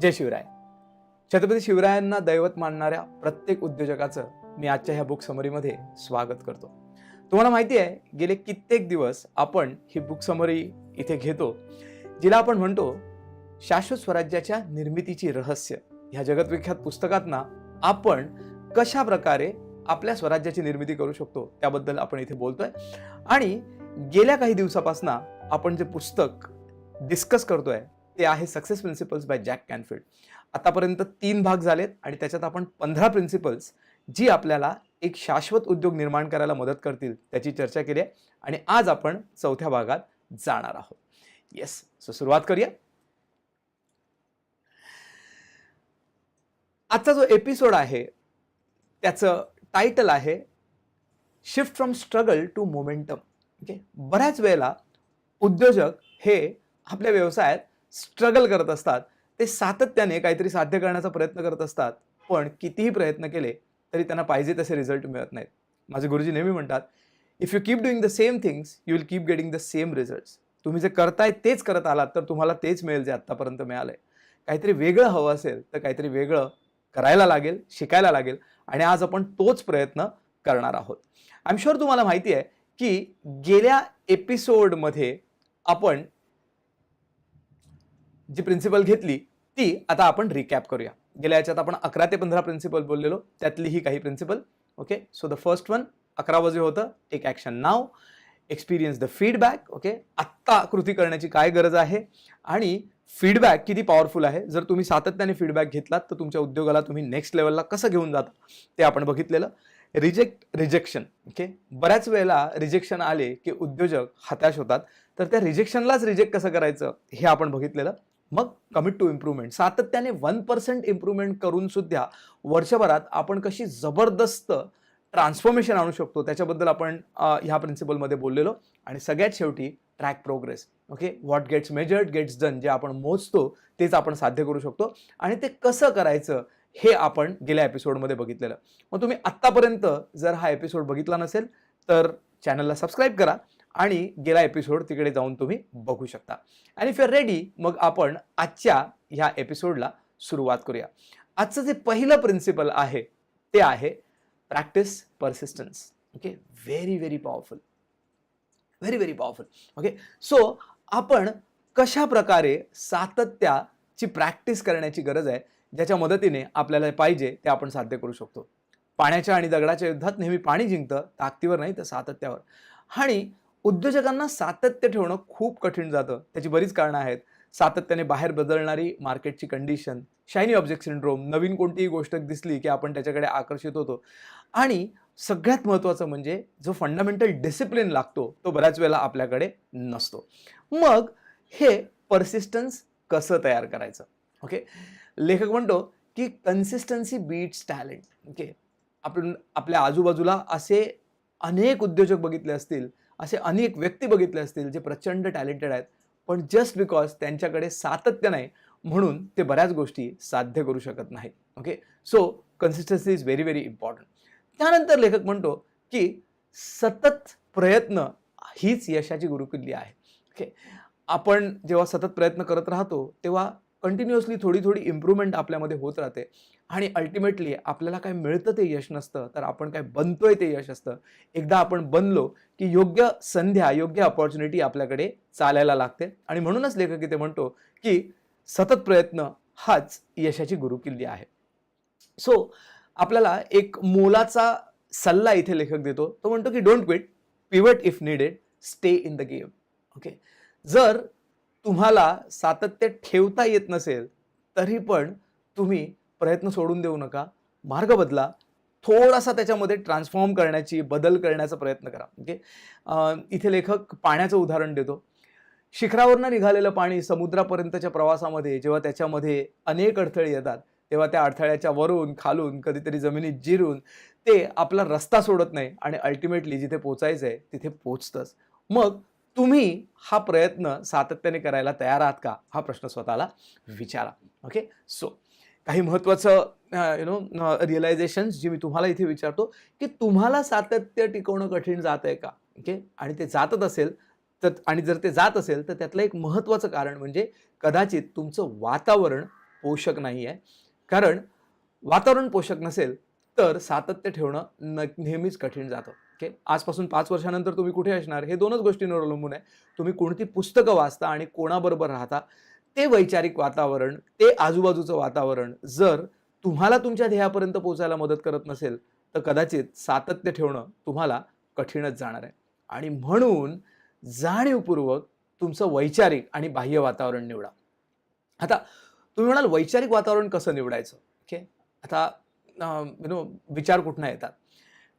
जय शिवराय. छत्रपती शिवरायांना दैवत मानणाऱ्या प्रत्येक उद्योजकाचं मी आजच्या ह्या बुक समरीमध्ये स्वागत करतो. तुम्हाला माहिती आहे गेले कित्येक दिवस आपण ही बुक समरी इथे घेतो जिला आपण म्हणतो शाश्वत स्वराज्याच्या निर्मितीची रहस्य. ह्या जगतविख्यात पुस्तकातना आपण कशा प्रकारे आपल्या स्वराज्याची निर्मिती करू शकतो त्याबद्दल आपण इथे बोलतोय. आणि गेल्या काही दिवसापासून आपण जे पुस्तक डिस्कस करतोय ते आहे success principles by Jack Canfield आतापर्यंत तीन भाग झालेत आणि त्याच्यात आपण पंधरा प्रिन्सिपल्स जी आपल्याला एक शाश्वत उद्योग निर्माण करायला मदत करतील त्याची चर्चा केली आहे. आणि आज आपण चौथ्या भागात जाणार आहोत. येस सो सुरुवात करूया. आजचा जो एपिसोड आहे त्याचं टायटल आहे shift from struggle to momentum okay बऱ्याच वेळेला उद्योजक हे आपल्या व्यवसायात स्ट्रगल करत असतात. ते सातत्याने काहीतरी साध्य करण्याचा प्रयत्न करत असतात. पण कितीही प्रयत्न केले तरी त्यांना पाहिजे तसे रिझल्ट मिळत नाहीत. माझे गुरुजी नेहमी म्हणतात if you keep doing the same things you will keep getting the same result तुम्ही जे करताय तेच करत आलात तर तुम्हाला तेच मिळेल जे आत्तापर्यंत मिळालंय. काहीतरी वेगळं हवं असेल तर काहीतरी वेगळं करायला लागेल शिकायला लागेल आणि आज आपण तोच प्रयत्न करणार आहोत. आय एम शुअर तुम्हाला माहिती आहे की गेल्या एपिसोडमध्ये आपण जी प्रिन्सिपल घेतली ती आता आपण रिकॅप करूया. गेल्या याच्यात आपण अकरा ते पंधरा प्रिन्सिपल बोललेलो. त्यातली ही काही principle okay so the first one अकरावं जे होतं टेक ॲक्शन नाव एक्सपिरियन्स द फीडबॅक ओके आत्ता कृती करण्याची काय गरज आहे? आणि फीडबॅक किती पॉवरफुल आहे? जर तुम्ही सातत्याने फीडबॅक घेतलात तर तुमच्या उद्योगाला तुम्ही नेक्स्ट लेवलला कसं घेऊन जाता? ते आपण बघितलेलं. रिजेक्ट रिजेक्शन ओके बऱ्याच वेळेला रिजेक्शन आले की उद्योजक हताश होतात. तर त्या रिजेक्शनलाच रिजेक्ट कसं करायचं? हे आपण बघितलेलं. मग कमिट टू इम्प्रूव्हमेंट सातत्याने वन पर्सेंट इम्प्रूव्हमेंट करून सुद्धा वर्षभरात आपण कशी जबरदस्त ट्रान्सफॉर्मेशन आणू शकतो त्याच्याबद्दल आपण ह्या प्रिन्सिपलमध्ये बोललेलो. आणि सगळ्यात शेवटी track progress okay what gets measured gets done जे आपण मोजतो तेच आपण साध्य करू शकतो. आणि ते कसं करायचं हे आपण गेल्या एपिसोडमध्ये बघितलेलं. मग तुम्ही आत्तापर्यंत जर हा एपिसोड बघितला नसेल तर चॅनलला सबस्क्राईब करा. आणि गेला एपिसोड तिकडे जाऊन तुम्ही बघू शकता. आणि इफ यू रेडी मग आपण आजच्या ह्या एपिसोडला सुरुवात करूया. आजचं जे पहिलं प्रिन्सिपल आहे ते आहे practice persistence okay very very powerful very very powerful okay so आपण कशा प्रकारे सातत्याची प्रॅक्टिस करण्याची गरज आहे ज्याच्या मदतीने आपल्याला पाहिजे ते आपण साध्य करू शकतो. पाण्याच्या आणि दगडाच्या युद्धात नेहमी पाणी जिंकतं ताकदीवर नाही तर सातत्यावर. आणि उद्योजकांना सातत्य ठेवणं खूप कठीण जातं. त्याची बरीच कारणं आहेत. सातत्याने बाहेर बदलणारी मार्केटची कंडिशन शायनी ऑब्जेक्ट सिंड्रोम नवीन कोणतीही गोष्ट दिसली की आपण त्याच्याकडे आकर्षित होतो. आणि सगळ्यात महत्त्वाचं म्हणजे जो फंडामेंटल डिसिप्लिन लागतो तो बऱ्याच वेळेला आपल्याकडे नसतो. मग हे परसिस्टन्स कसं तयार करायचं? ओके लेखक म्हणतो की कन्सिस्टन्सी बीट्स टॅलेंट ओके आपण आपल्या आजूबाजूला असे अनेक उद्योजक बघितले असतील असे अनेक व्यक्ती बघितले असतील जे प्रचंड टॅलेंटेड आहेत पण जस्ट बिकॉज त्यांच्याकडे सातत्य नाही म्हणून ते बऱ्याच गोष्टी साध्य करू शकत नाहीत. Okay so consistency is very very important त्यानंतर लेखक म्हणतो की सतत प्रयत्न हीच यशाची गुरुकिल्ली आहे. ओके आपण जेव्हा सतत प्रयत्न करत राहतो तेव्हा कंटिन्युअसली थोडी थोडी इम्प्रूव्हमेंट आपल्यामध्ये होत राहते. आणि अल्टिमेटली आपल्याला काय मिळतं ते यश नसतं तर आपण काय बनतोय ते यश असतं. एकदा आपण बनलो की योग्य संध्या योग्य अपॉर्च्युनिटी आपल्याकडे चालायला लागते. आणि म्हणूनच लेखक इथे म्हणतो की सतत प्रयत्न हाच यशाची गुरुकिल्ली आहे. सो आपल्याला एक मोलाचा सल्ला इथे लेखक देतो. तो म्हणतो की don't quit pivot if needed stay in the game okay जर तुम्हाला सातत्य ठेवता येत नसेल तरी पण तुम्ही प्रयत्न सोडून देऊ नका. मार्ग बदला. थोडासा त्याच्यामध्ये ट्रान्सफॉर्म करण्याची बदल करण्याचा प्रयत्न करा. ओके इथे लेखक पाण्याचं उदाहरण देतो. शिखरावरनं निघालेलं पाणी समुद्रापर्यंतच्या प्रवासामध्ये जेव्हा त्याच्यामध्ये अनेक अडथळे येतात तेव्हा त्या अडथळ्याच्या वरून खालून कधीतरी जमिनीत जिरून ते आपला रस्ता सोडत नाही आणि अल्टिमेटली जिथे पोचायचं आहे तिथे पोचतंच. मग तुम्ही हा प्रयत्न सातत्याने करायला तयार आहात का? हा प्रश्न स्वतःला विचारा. ओके सो काही महत्त्वाचं यु नो रिअलायझेशन्स जी मी तुम्हाला इथे विचारतो की तुम्हाला सातत्य टिकवणं कठीण जात आहे का? ओके आणि ते जातच असेल तर आणि जर ते जात असेल तर त्यातलं एक महत्त्वाचं कारण म्हणजे कदाचित तुमचं वातावरण पोषक नाही आहे कारण वातावरण पोषक नसेल तर सातत्य ठेवणं न नेहमीच कठीण जातं. ओके आजपासून पाच वर्षानंतर तुम्ही कुठे असणार? हे दोनच गोष्टींवर अवलंबून आहे. तुम्ही कोणती पुस्तकं वाचता आणि कोणाबरोबर राहता? ते वैचारिक वातावरण ते आजूबाजूचं वातावरण जर तुम्हाला तुमच्या ध्येयापर्यंत पोहोचायला मदत करत नसेल तर कदाचित सातत्य ठेवणं तुम्हाला कठीणच जाणार आहे. आणि म्हणून जाणीवपूर्वक तुमचं वैचारिक आणि बाह्य वातावरण निवडा. आता तुम्ही म्हणाल वैचारिक वातावरण कसं निवडायचं? ओके? आता यु नो विचार कुठनं येतात?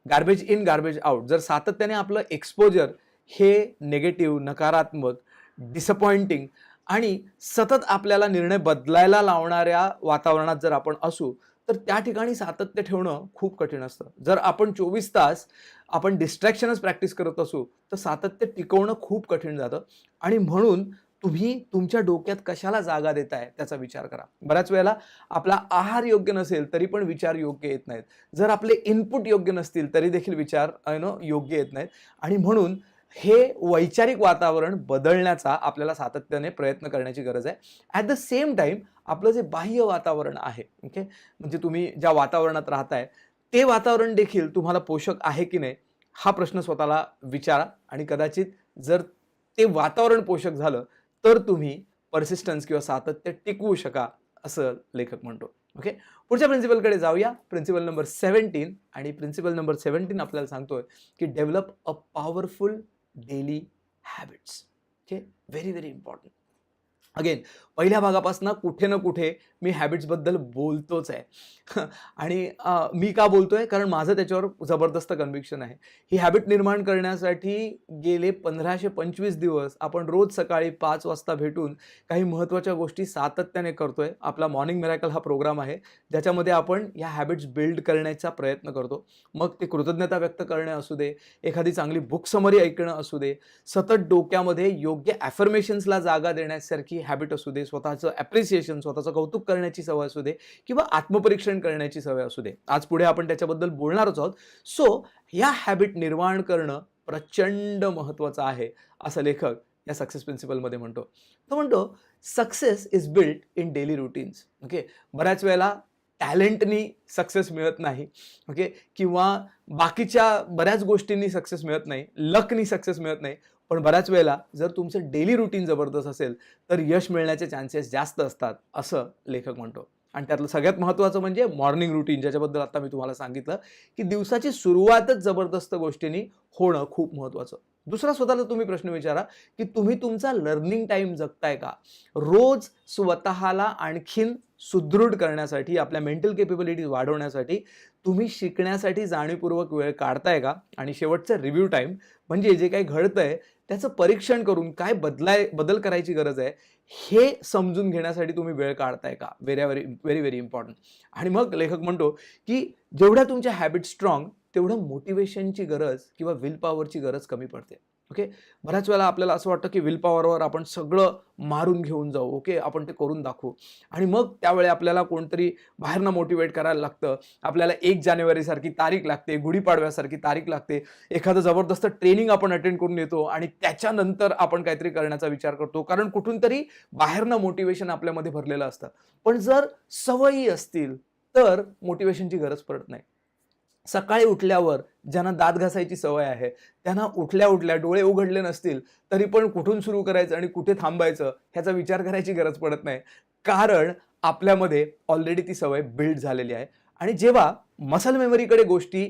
गार्बेज इन गार्बेज आउट जर सातत्याने आपलं एक्सपोजर हे नेगेटिव्ह नकारात्मक डिसअपॉइंटिंग आणि सतत आपल्याला निर्णय बदलायला लावणाऱ्या वातावरणात जर आपण असू तर त्या ठिकाणी सातत्य ठेवणं खूप कठीण असतं. जर आपण चोवीस तास आपण डिस्ट्रॅक्शनच प्रॅक्टिस करत असू तर सातत्य टिकवणं खूप कठीण जातं. आणि म्हणून तुम्ही तुमच्या डोक्यात कशाला जागा देताय त्याचा विचार करा. बऱ्याच वेळेला आपला आहार योग्य नसेल तरी पण विचार योग्य येत नाहीत. जर आपले इनपुट योग्य नसतील तरी देखील विचार नो योग्य येत नाहीत. आणि म्हणून हे वैचारिक वातावरण बदलण्याचा आपल्याला सातत्याने प्रयत्न करण्याची गरज आहे. ॲट द सेम टाईम आपलं जे बाह्य वातावरण आहे ओके म्हणजे तुम्ही ज्या वातावरणात राहताय ते वातावरण देखील तुम्हाला पोषक आहे की नाही हा प्रश्न स्वतःला विचारा आणि कदाचित जर ते वातावरण पोषक झालं तर तुम्ही परसिस्टन्स किंवा सातत्य टिकवू शका असं लेखक म्हणतो ओके पुढच्या प्रिन्सिपलकडे जाऊया. प्रिन्सिपल नंबर सेव्हन्टीन आणि प्रिन्सिपल नंबर सेव्हन्टीन आपल्याला सांगतोय की develop a powerful daily habits okay very very important again पहिल्या भागापासून कुठे ना कुठे मी हॅबिट्सबद्दल बोलतोच आहे. आणि मी का बोलतो आहे कारण माझं त्याच्यावर जबरदस्त कन्व्हिक्शन आहे. ही हॅबिट निर्माण करण्यासाठी गेले पंधराशे पंचवीस दिवस आपण रोज सकाळी पाच वाजता भेटून काही महत्त्वाच्या गोष्टी सातत्याने करतो आहे आपला मॉर्निंग मिरॅकल हा प्रोग्राम आहे. ज्याच्यामध्ये आपण या हॅबिट्स बिल्ड करण्याचा प्रयत्न करतो. मग ते कृतज्ञता व्यक्त करणे असू दे एखादी चांगली बुक समरी ऐकणं असू दे सतत डोक्यामध्ये योग्य ॲफर्मेशन्सला जागा देण्यासारखी हॅबिट असू दे स्वतःचं ॲप्रिसिएशन स्वतःचं कौतुक करण्याची सवय असू दे किंवा आत्मपरीक्षण करण्याची सवय असू दे. आज पुढे आपण त्याच्याबद्दल बोलणारच आहोत. सो या हॅबिट निर्माण करणं प्रचंड महत्त्वाचं आहे असं लेखक या सक्सेस प्रिन्सिपलमध्ये म्हणतो. तो म्हणतो success is built in daily routines okay बऱ्याच वेळेला टॅलेंटनी सक्सेस मिळत नाही. ओके किंवा बाकीच्या बऱ्याच गोष्टींनी सक्सेस मिळत नाही. लकनी सक्सेस मिळत नाही. पण बऱ्याच वेळेला जर तुमचं डेली रुटीन जबरदस्त असेल तर यश मिळण्याचे चान्सेस जास्त असतात असं लेखक म्हणतो. आणि त्यातलं सगळ्यात महत्त्वाचं म्हणजे मॉर्निंग रुटीन ज्याच्याबद्दल आता मी तुम्हाला सांगितलं की दिवसाची सुरुवातच जबरदस्त गोष्टींनी होणं खूप महत्त्वाचं. दुसरा स्वतःला तुम्ही प्रश्न विचारा की तुम्ही तुमचा लर्निंग टाईम जगताय का? रोज स्वतःला आणखीन सुदृढ करण्यासाठी आपल्या मेंटल केपेबिलिटीज वाढवण्यासाठी तुम्ही शिकण्यासाठी जाणीवपूर्वक वेळ काढताय का? आणि शेवटचं रिव्ह्यू टाईम म्हणजे जे काही घडतंय त्याचं परीक्षण करून काय बदलाय बदल करायची गरज आहे हे समजून घेण्यासाठी तुम्ही वेळ काढताय का? Very very very very important आणि मग लेखक म्हणतो की जेवढ्या तुमच्या हॅबिट स्ट्रॉंग तेवढं मोटिवेशनची गरज किंवा विल पॉवरची गरज कमी पडते. ओके? बऱ्याच वेळेला आपल्याला असं वाटतं की विल पॉवरवर आपण सगळं मारून घेऊन जाऊ ओके? आपण ते करून दाखवू. आणि मग त्यावेळी आपल्याला कोणतरी बाहेरनं मोटिवेट करायला लागतं. आपल्याला एक जानेवारीसारखी तारीख लागते गुढीपाडव्यासारखी तारीख लागते. एखादं जबरदस्त ट्रेनिंग आपण अटेंड करून येतो आणि त्याच्यानंतर आपण काहीतरी करण्याचा विचार करतो. कारण कुठून तरी बाहेरनं मोटिवेशन आपल्यामध्ये भरलेलं असतं. पण जर सवयी असतील तर मोटिवेशनची गरज पडत नाही. सकाळी उठल्यावर ज्यांना दात घासायची सवय आहे त्यांना उठल्या उठल्या डोळे उघडले नसतील तरी पण कुठून सुरू करायचं आणि कुठे थांबायचं ह्याचा विचार करायची गरज पडत नाही. कारण आपल्यामध्ये ऑलरेडी ती सवय बिल्ड झालेली आहे. आणि जेव्हा मसल मेमरीकडे गोष्टी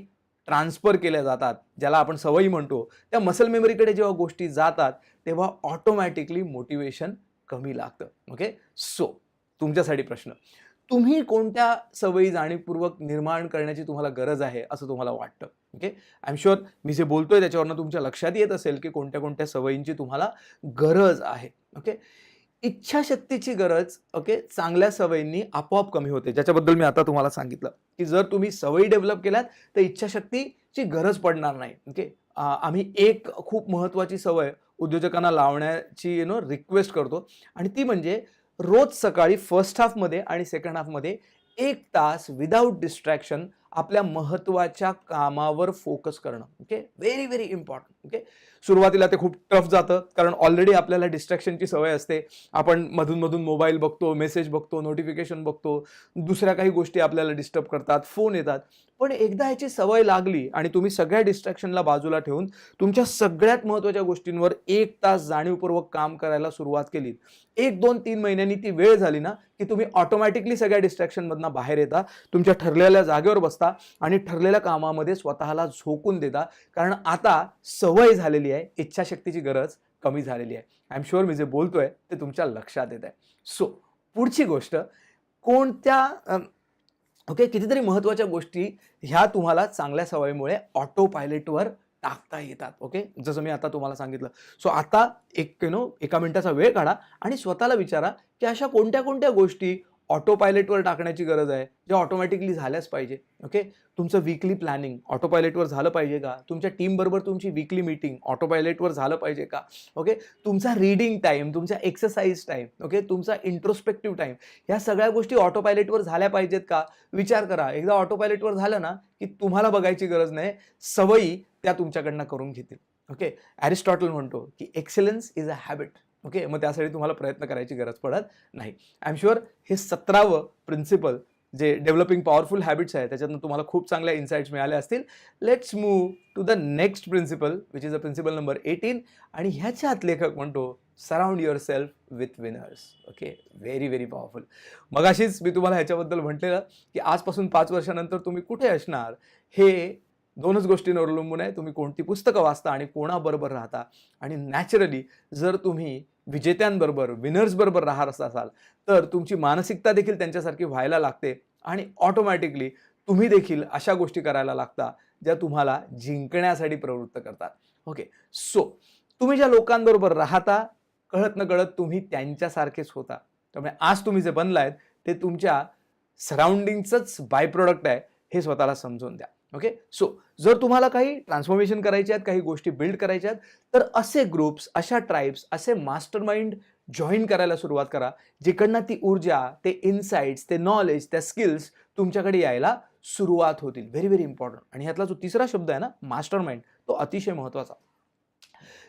ट्रान्सफर केल्या जातात ज्याला आपण सवयी म्हणतो त्या मसल मेमरीकडे जेव्हा गोष्टी जातात तेव्हा ऑटोमॅटिकली मोटिवेशन कमी लागतं. ओके सो तुमच्यासाठी प्रश्न. तुम्ही कोणत्या सवयी जाणीवपूर्वक निर्माण करण्याची तुम्हाला गरज आहे असं तुम्हाला वाटतं? ओके आय एम शुअर मी जे बोलतोय त्याच्यावरनं तुमच्या लक्षात येत असेल की कोणत्या कोणत्या सवयींची तुम्हाला गरज आहे. ओके इच्छाशक्तीची गरज ओके चांगल्या सवयींनी आपोआप कमी होते. ज्याच्याबद्दल मी आता तुम्हाला सांगितलं की जर तुम्ही सवयी डेव्हलप केल्यात तर इच्छाशक्तीची गरज पडणार नाही. ओके आम्ही एक खूप महत्त्वाची सवय उद्योजकांना लावण्याची यु नो रिक्वेस्ट करतो. आणि ती म्हणजे रोज सकाळी फर्स्ट हाफमध्ये आणि सेकंड हाफमध्ये एक तास विदाऊट डिस्ट्रॅक्शन आपल्या महत्त्वाच्या कामावर फोकस करणं. Okay very very important okay सुरुवातीला ते खूप टफ जातं कारण ऑलरेडी आपल्याला डिस्ट्रॅक्शनची सवय असते. आपण मधून मधून मोबाईल बघतो मेसेज बघतो नोटिफिकेशन बघतो. दुसऱ्या काही गोष्टी आपल्याला डिस्टर्ब करतात फोन येतात. पण एकदा ह्याची सवय लागली आणि तुम्ही सगळ्या डिस्ट्रॅक्शनला बाजूला ठेवून तुमच्या सगळ्यात महत्त्वाच्या गोष्टींवर एक तास जाणीवपूर्वक काम करायला सुरुवात केली एक दोन तीन महिन्यांनी ती वेळ झाली ना की तुम्ही ऑटोमॅटिकली सगळ्या डिस्ट्रॅक्शनमधनं बाहेर येता तुमच्या ठरलेल्या जागेवर बसता आणि ठरलेल्या कामामध्ये स्वतःला झोकून देता. कारण आता सवय झालेली आहे इच्छाशक्तीची गरज कमी झालेली आहे. आय एम शुअर मी जे बोलतोय ते तुमच्या लक्षात येत आहे सो पुढची गोष्ट कोणत्या ओके कितीतरी महत्त्वाच्या गोष्टी ह्या तुम्हाला चांगल्या सवयीमुळे ऑटो पायलटवर टाकता येतात. ओके जसं मी आता तुम्हाला सांगितलं. सो आता एक यु नो एका मिनिटाचा वेळ काढा आणि स्वतःला विचारा की अशा कोणत्या कोणत्या गोष्टी ऑटो पायलटवर टाकण्याची गरज आहे जे ऑटोमॅटिकली झाल्याच पाहिजे. ओके तुमचं वीकली प्लॅनिंग ऑटो पायलटवर झालं पाहिजे का? तुमच्या टीमबरोबर तुमची वीकली मीटिंग ऑटो पायलटवर झालं पाहिजे का? ओके तुमचा रीडिंग टाईम तुमचा एक्सरसाइज टाईम ओके तुमचा इंट्रोस्पेक्टिव्ह टाईम ह्या सगळ्या गोष्टी ऑटो पायलटवर झाल्या पाहिजेत का? विचार करा. एकदा ऑटो पायलटवर झालं ना की तुम्हाला बघायची गरज नाही सवयी त्या तुमच्याकडनं करून घेतील. ओके ॲरिस्टॉटल म्हणतो की excellence is a habit okay? मग त्यासाठी तुम्हाला प्रयत्न करायची गरज पडत नाही. आय एम शुअर हे सतरावं प्रिन्सिपल जे डेव्हलपिंग पॉवरफुल हॅबिट्स आहे त्याच्यातनं तुम्हाला खूप चांगल्या इन्साइट्स मिळाल्या असतील. Let's move to the next principle which is a principle number eighteen आणि ह्याच्यात लेखक म्हणतो surround yourself with winners okay? Very very powerful मगाशीच मी तुम्हाला ह्याच्याबद्दल म्हटलेलं की आजपासून पाच वर्षानंतर तुम्ही कुठे असणार हे दोनच गोष्टींवर अवलंबून आहे. तुम्ही कोणती पुस्तकं वाचता आणि कोणाबरोबर राहता? आणि नॅचरली जर तुम्ही विजेत्यांबरोबर विनर्सबरोबर राहत असाल तर तुमची मानसिकता देखील त्यांच्यासारखी व्हायला लागते आणि ऑटोमॅटिकली तुम्ही देखील अशा गोष्टी करायला लागता ज्या तुम्हाला जिंकण्यासाठी प्रवृत्त करतात. ओके सो तुम्ही ज्या लोकांबरोबर राहता कळत न कळत तुम्ही त्यांच्यासारखेच होता. त्यामुळे आज तुम्ही जे बनलायत ते तुमच्या सराउंडिंगचंच बाय प्रोडक्ट आहे हे स्वतःला समजून द्या. ओके सो जर तुम्हाला काही ट्रान्सफॉर्मेशन करायचे आहेत काही गोष्टी बिल्ड करायच्या आहेत तर असे ग्रुप्स अशा ट्राईब्स असे मास्टर माइंड जॉईन करायला सुरुवात करा जिकडनं ती ऊर्जा ते इन्साइट्स ते नॉलेज त्या स्किल्स तुमच्याकडे यायला सुरुवात होतील. व्हेरी व्हेरी इम्पॉर्टंट आणि ह्यातला जो तिसरा शब्द आहे ना मास्टर माइंड तो अतिशय महत्त्वाचा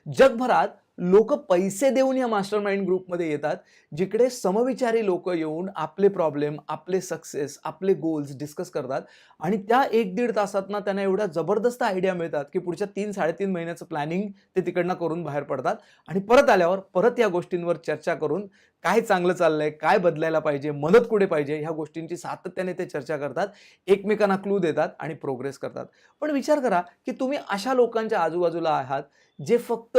जगभरात लोक पैसे देऊन या मास्टर माइंड ग्रुपमध्ये येतात जिकडे समविचारी लोक येऊन आपले प्रॉब्लेम आपले सक्सेस आपले गोल्स डिस्कस करतात. आणि त्या एक दीड तासात ना त्यांना एवढ्या जबरदस्त आयडिया मिळतात की पुढच्या तीन साडेतीन महिन्याचं प्लॅनिंग ते तिकडनं करून बाहेर पडतात. आणि परत आल्यावर परत या गोष्टींवर चर्चा करून काय चांगलं चाललंय काय बदलायला पाहिजे मदत कुठे पाहिजे ह्या गोष्टींची सातत्याने ते चर्चा करतात एकमेकांना क्लू देतात आणि प्रोग्रेस करतात. पण विचार करा की तुम्ही अशा लोकांच्या आजूबाजूला आहात जे फक्त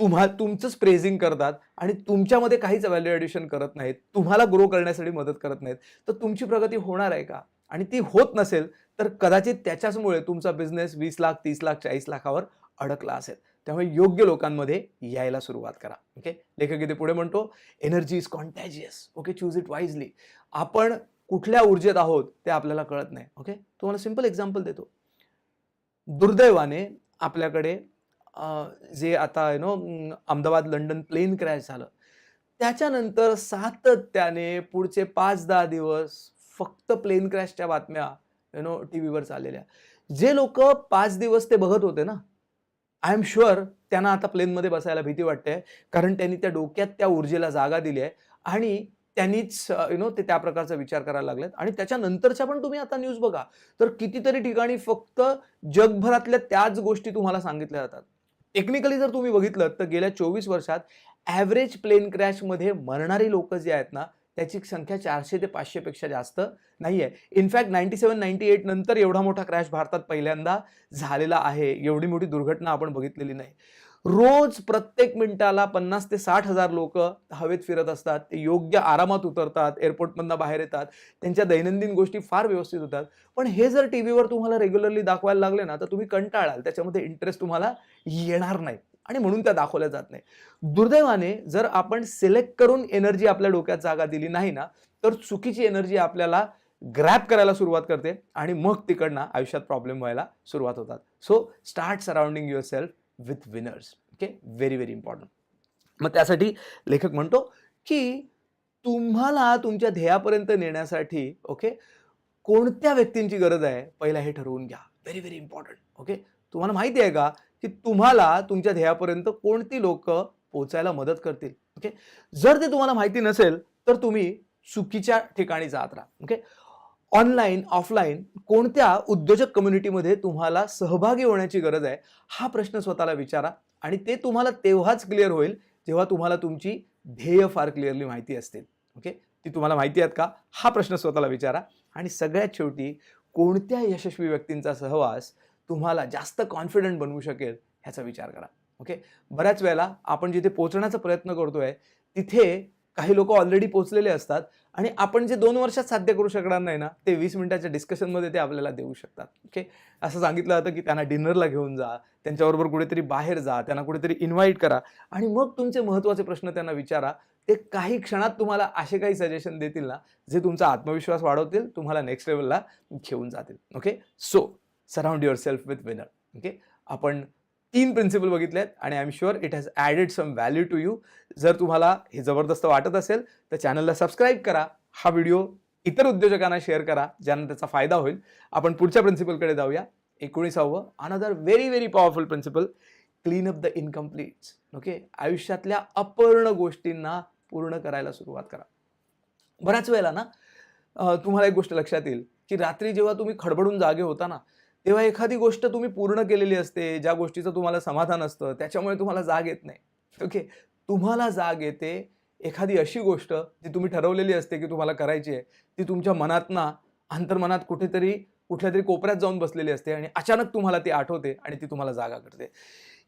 तुम्हा तुमचंच प्रेझिंग करतात आणि तुमच्यामध्ये काहीच व्हॅल्यू ॲडिशन करत नाहीत. तुम्हाला ग्रो करण्यासाठी मदत करत नाहीत. तर तुमची प्रगती होणार आहे का? आणि ती होत नसेल तर कदाचित त्याच्याचमुळे तुमचा बिझनेस वीस लाख तीस लाख चाळीस लाखावर अडकला असेल. त्यामुळे योग्य लोकांमध्ये यायला सुरुवात करा. ओके लेखक इथे पुढे म्हणतो energy is contagious okay choose it wisely आपण कुठल्या ऊर्जेत आहोत ते आपल्याला कळत नाही. ओके तुम्हाला सिंपल एक्झाम्पल देतो. दुर्दैवाने आपल्याकडे जे आता you know Ahmedabad London plane crash झालं. त्याच्यानंतर सातत्याने पुढचे पाच दहा दिवस फक्त प्लेन क्रॅशच्या बातम्या यु नो टी व्हीवर चाललेल्या. जे लोक पाच दिवस ते बघत होते ना आय एम शुअर त्यांना आता प्लेनमध्ये बसायला भीती वाटते कारण त्यांनी त्या डोक्यात त्या ऊर्जेला जागा दिली आहे आणि त्यांनीच यु नो ते त्या प्रकारचा विचार करायला लागलेत. आणि त्याच्यानंतरच्या पण तुम्ही आता न्यूज बघा तर कितीतरी ठिकाणी फक्त जगभरातल्या त्याच गोष्टी तुम्हाला सांगितल्या जातात. टेक्निकली जर तुम्ही बघितलं तर गेल्या चोवीस वर्षात ॲव्हरेज प्लेन क्रॅशमध्ये मरणारी लोक जी आहेत ना त्याची संख्या चारशे ते पाचशेपेक्षा जास्त नाही आहे in fact ninety seven ninety eight नंतर एवढा मोठा क्रॅश भारतात पहिल्यांदा झालेला आहे. एवढी मोठी दुर्घटना आपण बघितलेली नाही. रोज प्रत्येक मिनिटाला पन्नास ते साठ हजार लोक हवेत फिरत असतात ते योग्य आरामात उतरतात एअरपोर्टमधनं बाहेर येतात त्यांच्या दैनंदिन गोष्टी फार व्यवस्थित होतात. पण हे जर टी व्हीवर तुम्हाला रेग्युलरली दाखवायला लागले ना तर तुम्ही कंटाळाल त्याच्यामध्ये इंटरेस्ट तुम्हाला येणार नाही आणि म्हणून त्या दाखवल्या जात नाही. दुर्दैवाने जर आपण सिलेक्ट करून एनर्जी आपल्या डोक्यात जागा दिली नाही ना तर चुकीची एनर्जी आपल्याला ग्रॅप करायला सुरुवात करते आणि मग तिकडनं आयुष्यात प्रॉब्लेम व्हायला सुरुवात होतात. So start surrounding yourself with winners okay very very important मग त्यासाठी लेखक म्हणतो की तुम्हाला तुमच्या ध्येयापर्यंत नेण्यासाठी ओके कोणत्या व्यक्तींची गरज आहे? पहिला हे ठरवून घ्या. व्हेरी व्हेरी इम्पॉर्टंट ओके तुम्हाला माहिती आहे का की तुम्हाला तुमच्या ध्येयापर्यंत कोणती लोक पोचायला मदत करतील? ओके जर ते तुम्हाला माहिती नसेल तर तुम्ही चुकीच्या ठिकाणी जात राहा. ओके ऑनलाईन ऑफलाईन कोणत्या उद्योजक कम्युनिटीमध्ये तुम्हाला सहभागी होण्याची गरज आहे हा प्रश्न स्वतःला विचारा आणि ते तुम्हाला तेव्हाच क्लिअर होईल जेव्हा तुम्हाला तुमची ध्येय फार क्लिअरली माहिती असतील. ओके ती तुम्हाला माहिती आहेत का? हा प्रश्न स्वतःला विचारा आणि सगळ्यात शेवटी कोणत्या यशस्वी व्यक्तींचा सहवास तुम्हाला जास्त कॉन्फिडंट बनवू शकेल ह्याचा विचार करा. ओके बऱ्याच वेळेला आपण जिथे पोचण्याचा प्रयत्न करतोय तिथे काही लोक ऑलरेडी पोचलेले असतात आणि आपण जे दोन वर्षात साध्य करू शकणार नाही ना ते वीस मिनिटाच्या डिस्कशनमध्ये ते आपल्याला देऊ शकतात. ओके असं सांगितलं जातं की त्यांना डिनरला घेऊन जा त्यांच्याबरोबर कुठेतरी बाहेर जा त्यांना कुठेतरी इन्व्हाइट करा आणि मग तुमचे महत्त्वाचे प्रश्न त्यांना विचारा. ते काही क्षणात तुम्हाला असे काही सजेशन देतील ना जे तुमचा आत्मविश्वास वाढवतील तुम्हाला नेक्स्ट लेवलला घेऊन जातील. Okay so surround yourself with winner okay आपण तीन प्रिन्सिपल बघितले आहेत आणि I am sure it has added some value to you जर तुम्हाला हे जबरदस्त वाटत असेल तर चॅनलला सबस्क्राईब करा. हा व्हिडिओ इतर उद्योजकांना शेअर करा ज्यांना त्याचा फायदा होईल. आपण पुढच्या प्रिन्सिपलकडे जाऊया. एकोणीसावं another very very powerful principle clean up the incomplete okay आयुष्यातल्या अपूर्ण गोष्टींना पूर्ण करायला सुरुवात करा. बऱ्याच वेळेला ना तुम्हाला एक गोष्ट लक्षात येईल की रात्री जेव्हा तुम्ही खडबडून जागे होता ना तेव्हा एखादी गोष्ट तुम्ही पूर्ण केलेली असते ज्या गोष्टीचं तुम्हाला समाधान असतं त्याच्यामुळे तुम्हाला जाग येत नाही. ओके तुम्हाला जाग येते एखादी अशी गोष्ट जी तुम्ही ठरवलेली असते की तुम्हाला करायची आहे ती तुमच्या मनात ना अंतर्मनात कुठेतरी कुठल्या तरी कोपऱ्यात जाऊन बसलेली असते आणि अचानक तुम्हाला ती आठवते आणि ती तुम्हाला जागा करते.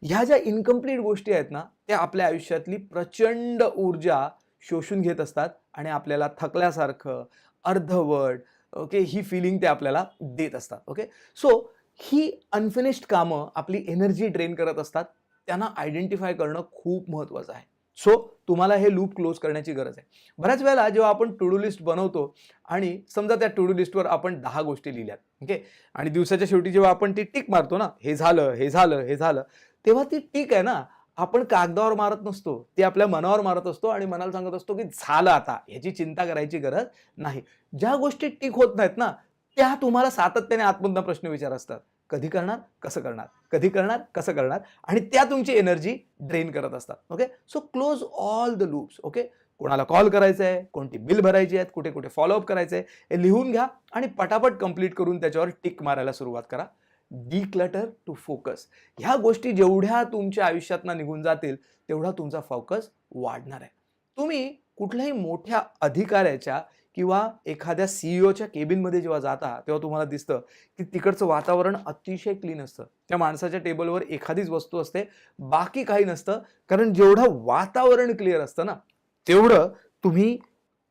ह्या ज्या इनकम्प्लीट गोष्टी आहेत ना त्या आपल्या आयुष्यातली प्रचंड ऊर्जा शोषून घेत असतात आणि आपल्याला थकल्यासारखं अर्धवट ओके? ही फिलिंग ते आपल्याला देत असतात ओके? सो ही अनफिनिश्ड कामं आपली एनर्जी ड्रेन करत असतात त्यांना आयडेंटिफाय करणं खूप महत्त्वाचं आहे. सो तुम्हाला हे लूप क्लोज करण्याची गरज आहे. बऱ्याच वेळेला जेव्हा आपण टू डू लिस्ट बनवतो आणि समजा त्या टू डू लिस्टवर आपण दहा गोष्टी लिहिल्यात ओके? आणि दिवसाच्या शेवटी जेव्हा आपण ती टिक मारतो ना हे झालं हे झालं हे झालं तेव्हा ती टिक आहे ना आपण कागदावर मारत नसतो ते आपल्या मनावर मारत असतो आणि मनाला सांगत असतो की झालं आता ह्याची चिंता करायची गरज नाही. ज्या गोष्टी टिक होत नाहीत ना त्या तुम्हाला सातत्याने आतमधनं प्रश्न विचार असतात. कधी करणार कसं करणार कधी करणार कसं करणार आणि त्या तुमची एनर्जी ड्रेन करत असतात. Okay? So close all the loops okay? कोणाला कॉल करायचा आहे कोणती बिल भरायची आहेत कुठे कुठे फॉलोअप करायचं आहे हे लिहून घ्या आणि पटापट कंप्लीट करून त्याच्यावर टिक मारायला सुरुवात करा. डिक्लटर टू फोकस ह्या गोष्टी जेवढ्या तुमच्या आयुष्यातनं निघून जातील तेवढा तुमचा फोकस वाढणार आहे. तुम्ही कुठल्याही मोठ्या अधिकाऱ्याच्या किंवा एखाद्या सीईओच्या केबिनमध्ये जेव्हा जाता तेव्हा तुम्हाला दिसतं की तिकडचं वातावरण अतिशय क्लीन असतं. त्या माणसाच्या टेबलवर एखादीच वस्तू असते बाकी काही नसतं कारण जेवढं वातावरण क्लिअर असतं ना तेवढं तुम्ही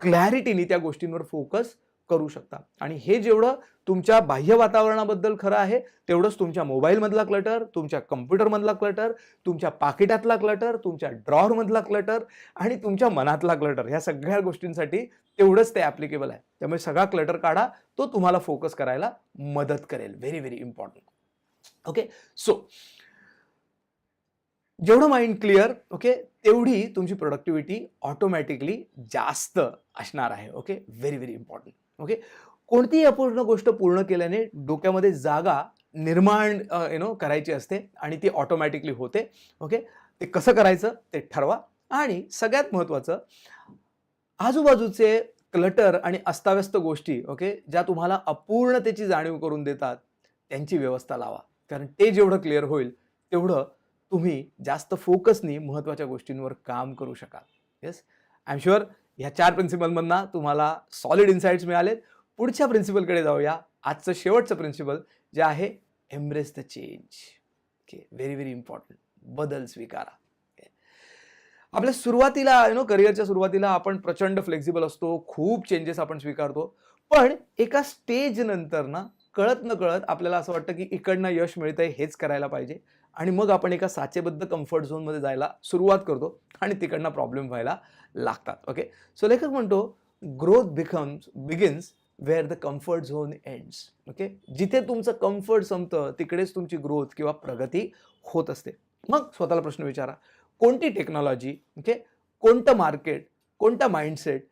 क्लॅरिटीने त्या गोष्टींवर फोकस करू शकता. आणि हे जेवढं तुमच्या बाह्य वातावरणाबद्दल खरं आहे तेवढंच तुमच्या मोबाईलमधला क्लटर तुमच्या कम्प्युटरमधला क्लटर तुमच्या पाकिटातला क्लटर तुमच्या ड्रॉवरमधला क्लटर आणि तुमच्या मनातला क्लटर. ह्या सगळ्या गोष्टींसाठी तेवढंच ते ॲप्लिकेबल आहे. त्यामुळे सगळा क्लटर काढा तो तुम्हाला फोकस करायला मदत करेल. Very very important okay so जेवढं माइंड क्लिअर ओके तेवढी तुमची प्रोडक्टिव्हिटी ऑटोमॅटिकली जास्त असणार आहे. Okay very very important okay कोणतीही अपूर्ण गोष्ट पूर्ण केल्याने डोक्यामध्ये जागा निर्माण यु नो करायची असते आणि ती ऑटोमॅटिकली होते. ओके ते कसं करायचं ते ठरवा. आणि सगळ्यात महत्त्वाचं आजूबाजूचे क्लटर आणि अस्ताव्यस्त गोष्टी ओके ज्या तुम्हाला अपूर्णतेची जाणीव करून देतात त्यांची व्यवस्था लावा. कारण ते जेवढं क्लिअर होईल तेवढं तुम्ही जास्त फोकसनी महत्त्वाच्या गोष्टींवर काम करू शकाल. येस आय एम शुअर ह्या चार प्रिन्सिपलमधनं तुम्हाला सॉलिड इन्साइट्स मिळालेत. पुढच्या प्रिन्सिपलकडे जाऊया. आजचं शेवटचं प्रिन्सिपल जे आहे embrace the change okay very very important बदल स्वीकारा. आपल्या सुरुवातीला यु नो करिअरच्या सुरुवातीला आपण प्रचंड फ्लेक्झिबल असतो. खूप चेंजेस आपण स्वीकारतो. पण एका स्टेज नंतर ना कळत न कळत आपल्याला असं वाटतं की इकडनं यश मिळतंय हेच करायला पाहिजे. आणि मग आपण एका साचेबद्ध कम्फर्ट झोनमध्ये जायला सुरुवात करतो आणि तिकडनं प्रॉब्लेम व्हायला लागतात. ओके सो लेखक म्हणतो growth becomes begins where the comfort zone ends okay जिथे तुमचं कम्फर्ट संपतं तिकडेच तुमची ग्रोथ किंवा प्रगती होत असते. मग स्वतःला प्रश्न विचारा कोणती टेक्नॉलॉजी ओके कोणतं मार्केट कोणता माइंडसेट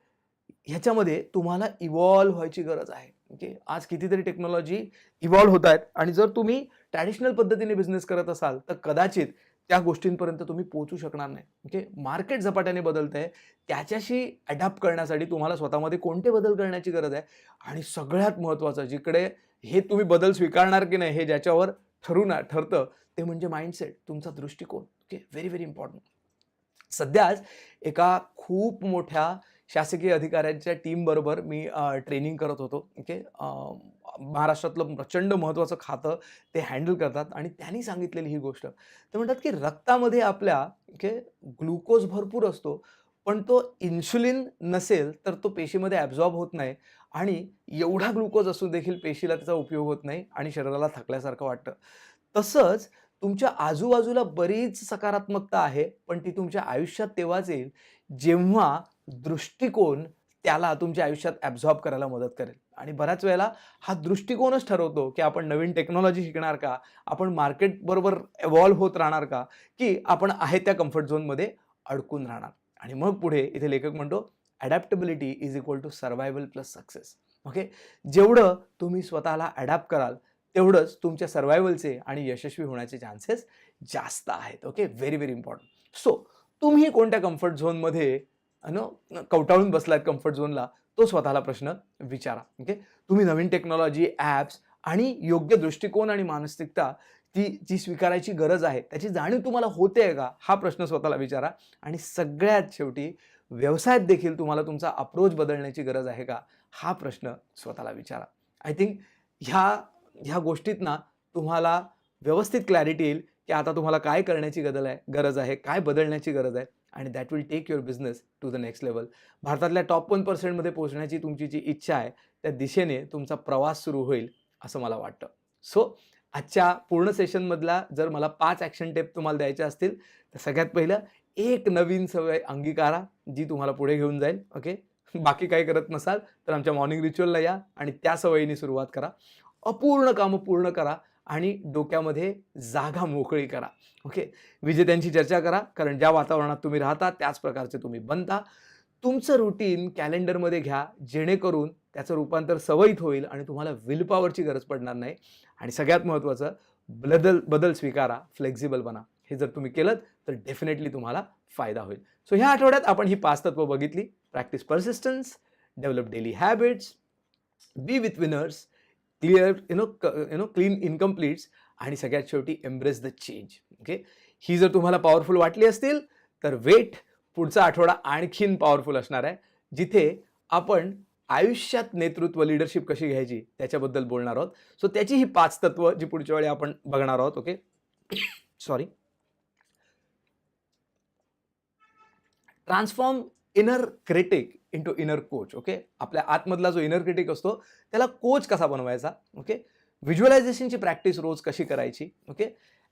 ह्याच्यामध्ये तुम्हाला इव्हॉल्व्ह व्हायची गरज आहे? ओके आज कितीतरी टेक्नॉलॉजी इव्हॉल्व्ह होत आहेत आणि जर तुम्ही ट्रॅडिशनल पद्धतीने बिझनेस करत असाल तर कदाचित त्या गोष्टींपर्यंत तुम्ही पोहोचू शकणार नाही. म्हणजे ओके मार्केट झपाट्याने बदलत आहे त्याच्याशी अडॅप्ट करण्यासाठी तुम्हाला स्वतःमध्ये कोणते बदल करण्याची गरज आहे? आणि सगळ्यात महत्त्वाचं जिकडे हे तुम्ही बदल स्वीकारणार की नाही हे ज्याच्यावर ठरून ठरतं ते म्हणजे माइंडसेट तुमचा दृष्टिकोन. ओके व्हेरी व्हेरी इम्पॉर्टंट सध्याच एका खूप मोठ्या शासकीय अधिकाऱ्यांच्या टीमबरोबर मी ट्रेनिंग करत होतो. ओके महाराष्ट्रातलं प्रचंड महत्त्वाचं खातं ते हँडल करतात आणि त्यांनी सांगितलेली ही गोष्ट. ते म्हणतात की रक्तामध्ये आपल्या ओके ग्लुकोज भरपूर असतो पण तो इन्शुलिन नसेल तर तो पेशीमध्ये ॲब्झॉर्ब होत नाही आणि एवढा ग्लुकोज असून देखील पेशीला त्याचा उपयोग होत नाही आणि शरीराला थकल्यासारखं वाटतं. तसंच तुमच्या आजूबाजूला बरीच सकारात्मकता आहे पण ती तुमच्या आयुष्यात तेव्हाच येईल जेव्हा दृष्टिकोन त्याला तुमच्या आयुष्यात ॲब्झॉर्ब करायला मदत करेल. आणि बऱ्याच वेळेला हा दृष्टिकोनच ठरवतो की आपण नवीन टेक्नॉलॉजी शिकणार का? आपण मार्केटबरोबर एव्हॉल्व्ह होत राहणार का? की आपण आहे त्या कम्फर्ट झोनमध्ये अडकून राहणार. आणि मग पुढे इथे लेखक म्हणतो adaptability is equal to survival plus success okay जेवढं तुम्ही स्वतःला ॲडॅप्ट कराल तेवढंच तुमच्या सर्वायवलचे आणि यशस्वी होण्याचे चान्सेस जास्त आहेत. Okay very very important so तुम्ही कोणत्या कम्फर्ट झोनमध्ये नो कवटाळून बसलात कम्फर्ट झोनला तो स्वतःला प्रश्न विचारा ओके तुम्ही नवीन टेक्नॉलॉजी ॲप्स आणि योग्य दृष्टिकोन आणि मानसिकता ती जी स्वीकारायची गरज आहे त्याची जाणीव तुम्हाला होते आहे का? हा प्रश्न स्वतःला विचारा. आणि सगळ्यात शेवटी व्यवसायात देखील तुम्हाला तुमचा अप्रोच बदलण्याची गरज आहे का? हा प्रश्न स्वतःला विचारा. आय थिंक ह्या ह्या गोष्टीत ना तुम्हाला व्यवस्थित क्लॅरिटी येईल की आता तुम्हाला काय करण्याची गरज आहे गरज आहे काय बदलण्याची गरज आहे. आणि that will take your business to the next level भारतातल्या टॉप वन पर्सेंटमध्ये पोहोचण्याची तुमची जी इच्छा आहे त्या दिशेने तुमचा प्रवास सुरू होईल असं मला वाटतं. सो आजच्या पूर्ण सेशनमधला जर मला पाच ॲक्शन टेप तुम्हाला द्यायच्या असतील तर सगळ्यात पहिलं एक नवीन सवय अंगीकारा जी तुम्हाला पुढे घेऊन जाईल ओके बाकी काही करत नसाल तर आमच्या मॉर्निंग रिच्युअलला या आणि त्या सवयीने सुरुवात करा. अपूर्ण कामं पूर्ण करा आणि डोक्यामध्ये जागा मोकळी करा. ओके? विजेत्यांची चर्चा करा कारण ज्या वातावरणात तुम्ही राहता त्याच प्रकारचे तुम्ही बनता. तुमचं रुटीन कॅलेंडरमध्ये घ्या जेणेकरून त्याचं रूपांतर सवयीत होईल आणि तुम्हाला विलपावरची गरज पडणार नाही. आणि सगळ्यात महत्त्वाचं बदल बदल स्वीकारा फ्लेक्झिबल बना. हे जर तुम्ही केलं तर डेफिनेटली तुम्हाला फायदा होईल. सो ह्या आठवड्यात आपण ही पाच तत्व बघितली. Practice persistence develop daily habits be with winners clear you know you know clean incompletes आणि सगळ्यात शेवटी एम्ब्रेस द चेंज ओके ही जर तुम्हाला पॉवरफुल वाटली असतील तर वेट पुढचा आठवडा आणखीन पॉवरफुल असणार आहे जिथे आपण आयुष्यात नेतृत्व लिडरशिप कशी घ्यायची त्याच्याबद्दल बोलणार आहोत. सो त्याची ही पाच तत्व जी पुढच्या वेळी आपण बघणार आहोत okay sorry transform inner critic into inner coach okay आपल्या आतमधला जो इनर क्रिटिक असतो त्याला कोच कसा बनवायचा ओके व्हिज्युअलायझेशनची प्रॅक्टिस रोज कशी करायची ओके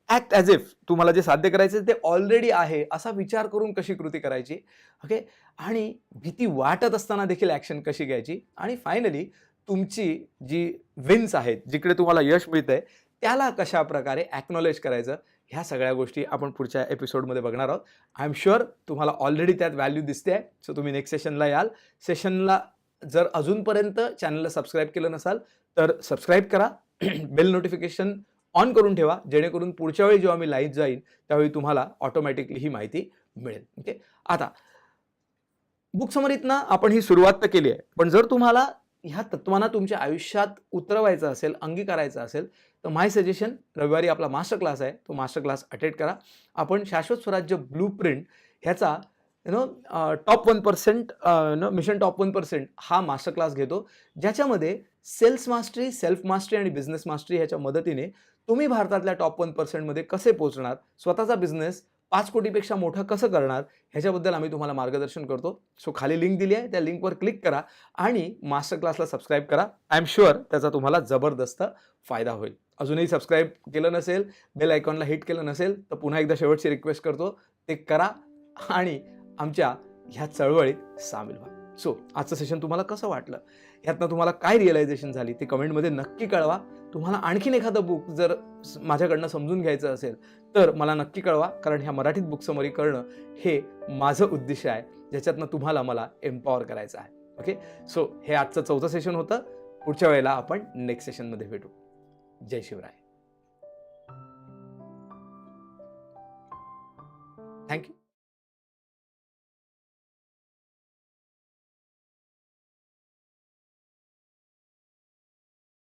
ॲक्ट ॲज इफ तुम्हाला जे साध्य करायचं ते ऑलरेडी आहे असा विचार करून कशी कृती करायची ओके आणि भीती वाटत असताना देखील ॲक्शन कशी घ्यायची आणि फायनली तुमची जी विन्स आहेत जिकडे तुम्हाला यश मिळतंय त्याला कशा प्रकारे ॲक्नॉलेज करायचं ह्या सगळ्या गोष्टी आपण पुढच्या एपिसोडमध्ये बघणार आहोत. आय एम शुअर तुम्हाला ऑलरेडी त्यात व्हॅल्यू दिसते आहे. सो तुम्ही नेक्स्ट सेशनला याल. सेशनला जर अजूनपर्यंत चॅनलला सबस्क्राईब केलं नसाल तर सबस्क्राईब करा. बेल नोटिफिकेशन ऑन करून ठेवा. जेणेकरून पुढच्या वेळी जेव्हा मी लाईव्ह जाईन त्यावेळी तुम्हाला ऑटोमॅटिकली ही माहिती मिळेल. ओके आता बुक समरीतनं आपण ही सुरुवात तर केली आहे. पण जर तुम्हाला ह्या तत्वांना तुमच्या आयुष्यात उतरवायचं असेल अंगीकारायचं असेल तर माय सजेशन रविवारी आपला मास्टर क्लास आहे. तो मास्टर क्लास अटेंड करा. आपण शाश्वत स्वराज्य ब्लू प्रिंट ह्याचा you know top one percent no mission top one percent हा मास्टर क्लास घेतो. ज्याच्यामध्ये सेल्स मास्टरी सेल्फ मास्टरी आणि बिझनेस मास्टरी ह्याच्या मदतीने तुम्ही भारतातल्या टॉप वन पर्सेंटमध्ये कसे पोहोचणार? स्वतःचा बिझनेस पाच कोटीपेक्षा मोठा कसं करणार? ह्याच्याबद्दल आम्ही तुम्हाला मार्गदर्शन करतो. सो खाली लिंक दिली आहे. त्या लिंकवर क्लिक करा आणि मास्टर क्लासला सबस्क्राईब करा. आय एम शुअर त्याचा तुम्हाला जबरदस्त फायदा होईल. अजूनही सबस्क्राईब केलं नसेल बेल आयकॉनला हिट केलं नसेल तर पुन्हा एकदा शेवटची रिक्वेस्ट करतो. ते करा आणि आमच्या ह्या चळवळीत सामील व्हा. सो आजचं सेशन तुम्हाला कसं वाटलं? यातनं तुम्हाला काय रिअलायझेशन झाली? ते कमेंटमध्ये नक्की कळवा. तुम्हाला आणखीन एखादं बुक जर माझ्याकडनं समजून घ्यायचं असेल तर मला नक्की कळवा. कारण ह्या मराठीत बुक समरी करणं हे माझं उद्दिष्ट आहे. ज्याच्यातनं तुम्हाला मला एम्पॉवर करायचं आहे. ओके सो हे आजचं चौथं सेशन होतं. पुढच्या वेळेला आपण नेक्स्ट सेशनमध्ये भेटू. जय शिवराय. थँक्यू